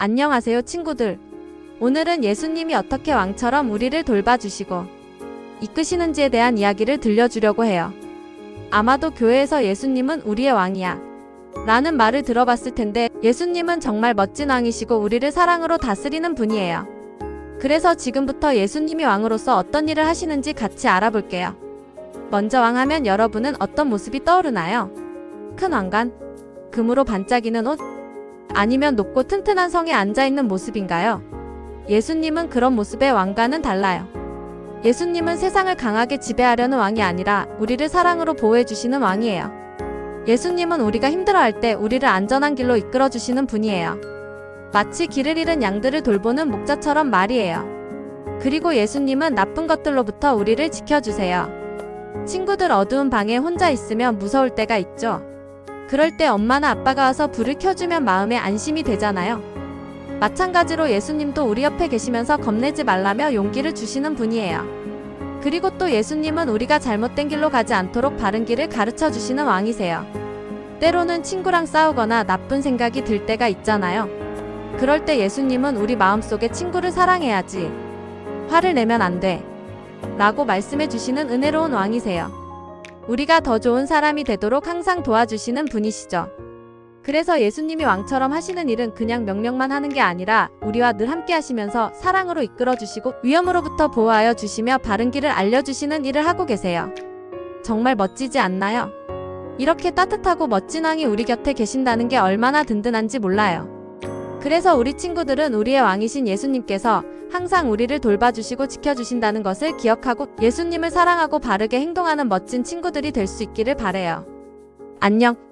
안녕하세요, 친구들. 오늘은 예수님이 어떻게 왕처럼 우리를 돌봐주시고 이끄시는지에 대한 이야기를 들려주려고 해요. 아마도 교회에서 예수님은 우리의 왕이야. 라는 말을 들어봤을 텐데 예수님은 정말 멋진 왕이시고 우리를 사랑으로 다스리는 분이에요. 그래서 지금부터 예수님이 왕으로서 어떤 일을 하시는지 같이 알아볼게요. 먼저 왕하면 여러분은 어떤 모습이 떠오르나요? 큰 왕관? 금으로 반짝이는 옷? 아니면 높고 튼튼한 성에 앉아 있는 모습인가요? 예수님은 그런 모습의 왕과는 달라요. 예수님은 세상을 강하게 지배하려는 왕이 아니라 우리를 사랑으로 보호해 주시는 왕이에요. 예수님은 우리가 힘들어할 때 우리를 안전한 길로 이끌어 주시는 분이에요. 마치 길을 잃은 양들을 돌보는 목자처럼 말이에요. 그리고 예수님은 나쁜 것들로부터 우리를 지켜주세요. 친구들 어두운 방에 혼자 있으면 무서울 때가 있죠. 그럴 때 엄마나 아빠가 와서 불을 켜주면 마음에 안심이 되잖아요. 마찬가지로 예수님도 우리 옆에 계시면서 겁내지 말라며 용기를 주시는 분이에요. 그리고 또 예수님은 우리가 잘못된 길로 가지 않도록 바른 길을 가르쳐 주시는 왕이세요. 때로는 친구랑 싸우거나 나쁜 생각이 들 때가 있잖아요. 그럴 때 예수님은 우리 마음속에 친구를 사랑해야지. 화를 내면 안 돼. 라고 말씀해 주시는 은혜로운 왕이세요. 우리가 더 좋은 사람이 되도록 항상 도와주시는 분이시죠. 그래서 예수님이 왕처럼 하시는 일은 그냥 명령만 하는 게 아니라 우리와 늘 함께 하시면서 사랑으로 이끌어 주시고 위험으로부터 보호하여 주시며 바른 길을 알려주시는 일을 하고 계세요. 정말 멋지지 않나요? 이렇게 따뜻하고 멋진 왕이 우리 곁에 계신다는 게 얼마나 든든한지 몰라요. 그래서 우리 친구들은 우리의 왕이신 예수님께서 항상 우리를 돌봐주시고 지켜주신다는 것을 기억하고 예수님을 사랑하고 바르게 행동하는 멋진 친구들이 될 수 있기를 바래요. 안녕.